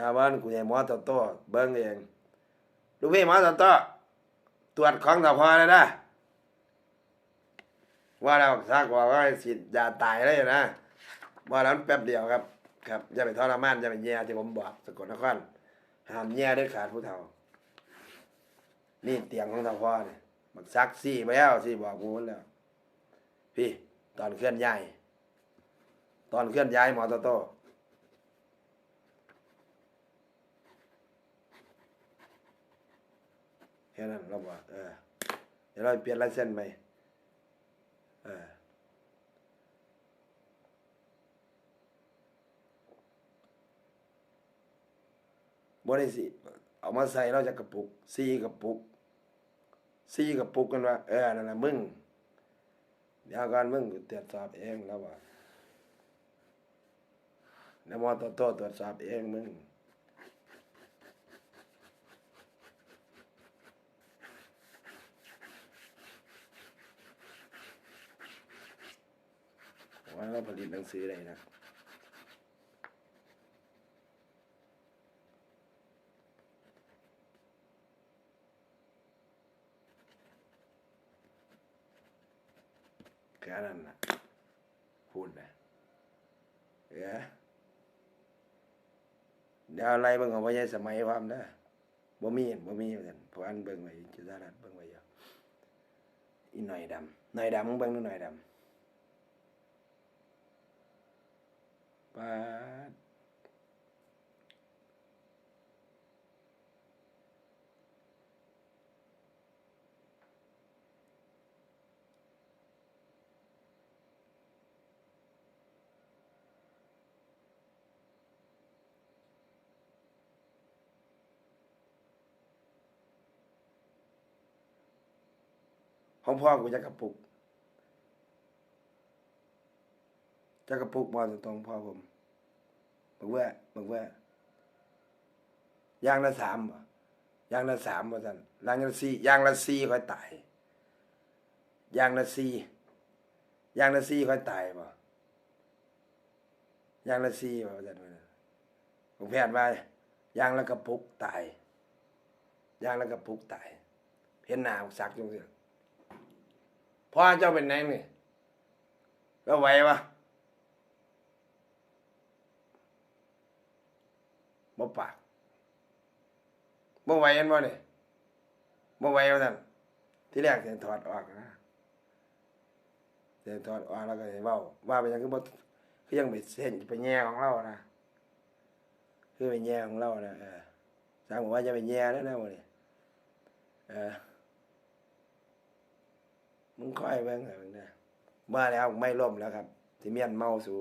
อย่าบิ้งกูใหญ่หมอตัวโตเบิ้งเองลูกพี่หมอตัวโตตรวจของต่อพเลยนะว่าแล้วซักว่าว่าสิยาตายเลยนะว่าแล้วแป๊บเดียวครับ ครับอย่าไปทรมานอย่าไปแย่ที่ผมบอกสกลนครห้ามแย่ด้วยขาดผู้เฒ่า นี่เตียงของต่อพ่อเนี่ยบักซักซี่ไปแล้วซี่บอกกูแล้ว พี่ ตอนเคลื่อนย้ายตอนเคลื่อนย้ายหมอตโต้ ค่นั้นเราบอกเออเดี๋ยวเราเปลี่ยนลายเส้นไปเออบ่ได้สิเอามาใส่เราจะกระปุกซีกระปุกซีกระปุกกันว่าเออนั่นแหะมึงเดี๋ยวก่อนมึงตรวจสอบเองแล้วว่าแล้วมอตัวโตตรวจสอบเองมึง ว่าเราผลิตหนังสืออะไรนะแค่นั้นนะพูดนะเออเดี๋ยวอะไรเบิ่งของพ่อใหญ่สมัยความนะบ่มีบ่มีเหมือนกันพราะอันเบิ่งไว้จุฬารัตน์เบิ่งไว้ยู่อีหน่อยดำหน่อยดำมึงเบิ่งดูหน่อยดำ ปาดของพ่อกูจะกระปุก จะกระปุกมาตรงๆพ่อผมบอกว่าบอกว่ายางละสามบ่ยางละสามบ่ท่านยางละสี่ยางละสี่ค่อยตายยางละสี่ยางละสี่ค่อยตายบ่ยางละสี่บ่ท่านผมแพทย์ว่ายางละกระปุกตายยางละกระปุกตายเห็นหน้าสักจังซี่พ่อเจ้าเป็นไงนี่ก็ไหวปะ บ่ปากบ่ไหวกันบ่นี่บ่ไหวว่าท่านที่แรกเสียถอดออกนะเสียถอดออกแล้วก็เสิเว้าว่าไปยังคือบ่คือยังไปเส้นไปแย่ของเรานะคือไปแย่ของเรานะเออสร้างบอกว่าจะไปแย่แล้วนะบ่นี่เออมึงค่อยเบิ่งให้มึงนะมาแล้วไม่ล่มแล้วครับที่เมียนเมาสู่